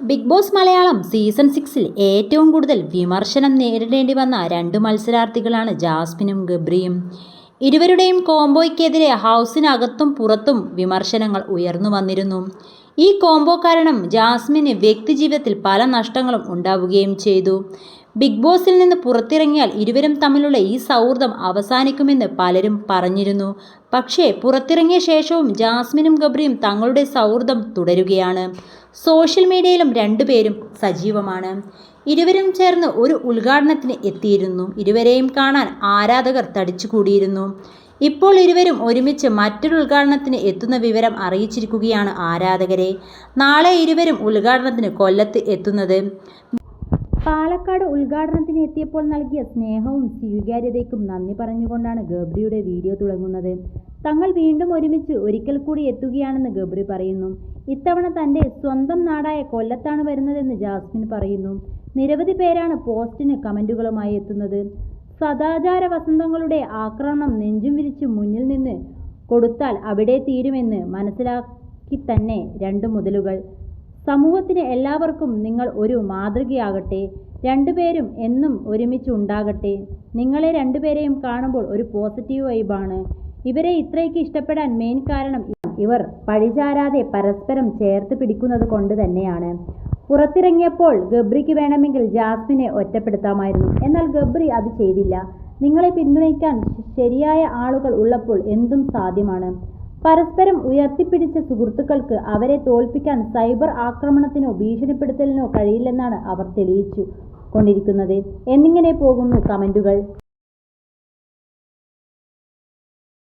Big boss Malayalam season സിക്സിൽ ഏറ്റവും കൂടുതൽ വിമർശനം നേരിടേണ്ടി വന്ന രണ്ട് മത്സരാർത്ഥികളാണ് ജാസ്മിനും ഗബ്രിയും. ഇരുവരുടെയും കോംബോയ്ക്കെതിരെ ഹൗസിനകത്തും പുറത്തും വിമർശനങ്ങൾ ഉയർന്നു വന്നിരുന്നു. ഈ കോംബോ കാരണം ജാസ്മിന് വ്യക്തിജീവിതത്തിൽ പല നഷ്ടങ്ങളും ഉണ്ടാവുകയും ചെയ്തു. ബിഗ് ബോസിൽ നിന്ന് പുറത്തിറങ്ങിയാൽ ഇരുവരും തമ്മിലുള്ള ഈ സൗഹൃദം അവസാനിക്കുമെന്ന് പലരും പറഞ്ഞിരുന്നു. പക്ഷേ പുറത്തിറങ്ങിയ ശേഷവും ജാസ്മിനും ഗബ്രിയും തങ്ങളുടെ സൗഹൃദം തുടരുകയാണ്. സോഷ്യൽ മീഡിയയിലും രണ്ടുപേരും സജീവമാണ്. ഇരുവരും ചേർന്ന് ഒരു ഉദ്ഘാടനത്തിന് എത്തിയിരുന്നു. ഇരുവരെയും കാണാൻ ആരാധകർ തടിച്ചുകൂടിയിരുന്നു. ഇപ്പോൾ ഇരുവരും ഒരുമിച്ച് മറ്റൊരു ഉദ്ഘാടനത്തിന് എത്തുന്ന വിവരം അറിയിച്ചിരിക്കുകയാണ് ആരാധകരെ. നാളെ ഇരുവരും ഉദ്ഘാടനത്തിന് കൊല്ലത്ത് എത്തുന്നത്. പാലക്കാട് ഉദ്ഘാടനത്തിന് എത്തിയപ്പോൾ നൽകിയ സ്നേഹവും സ്വീകാര്യതയ്ക്കും നന്ദി പറഞ്ഞുകൊണ്ടാണ് ഗബ്രിയുടെ വീഡിയോ തുടങ്ങുന്നത്. തങ്ങൾ വീണ്ടും ഒരുമിച്ച് ഒരിക്കൽ കൂടി എത്തുകയാണെന്ന് ഗബ്രി പറയുന്നു. ഇത്തവണ തന്റെ സ്വന്തം നാടായ കൊല്ലത്താണ് വരുന്നതെന്ന് ജാസ്മിൻ പറയുന്നു. നിരവധി പേരാണ് പോസ്റ്റിന് കമന്റുകളുമായി എത്തുന്നത്. സദാചാര വസന്തങ്ങളുടെ ആക്രമണം നെഞ്ചും വിരിച്ച് മുന്നിൽ നിന്ന് കൊടുത്താൽ അവിടെ തീരുമെന്ന് മനസ്സിലാക്കി തന്നെ രണ്ട് മുതലുകൾ. സമൂഹത്തിന് എല്ലാവർക്കും നിങ്ങൾ ഒരു മാതൃകയാകട്ടെ രണ്ടുപേരും എന്നും ഒരുമിച്ച് ഉണ്ടാകട്ടെ നിങ്ങളെ രണ്ടുപേരെയും കാണുമ്പോൾ ഒരു പോസിറ്റീവ് വൈബാണ്. ഇവരെ ഇത്രയ്ക്ക് ഇഷ്ടപ്പെടാൻ മെയിൻ കാരണം ഇവർ പഴിചാരാതെ പരസ്പരം ചേർത്ത് പിടിക്കുന്നത് കൊണ്ട് തന്നെയാണ്. പുറത്തിറങ്ങിയപ്പോൾ ഗബ്രിക്ക് വേണമെങ്കിൽ ജാസ്മിനെ ഒറ്റപ്പെടുത്താമായിരുന്നു. എന്നാൽ ഗബ്രി അത് ചെയ്തില്ല. നിങ്ങളെ പിന്തുണയ്ക്കാൻ ശരിയായ ആളുകൾ ഉള്ളപ്പോൾ എന്തും സാധ്യമാണ്. പരസ്പരം ഉയർത്തിപ്പിടിച്ച സുഹൃത്തുക്കൾക്ക് അവരെ തോൽപ്പിക്കാൻ സൈബർ ആക്രമണത്തിനോ ഭീഷണിപ്പെടുത്തലിനോ കഴിയില്ലെന്നാണ് അവർ തെളിയിച്ചു കൊണ്ടിരിക്കുന്നത്. എന്നിങ്ങനെ പോകുന്നു കമന്റുകൾ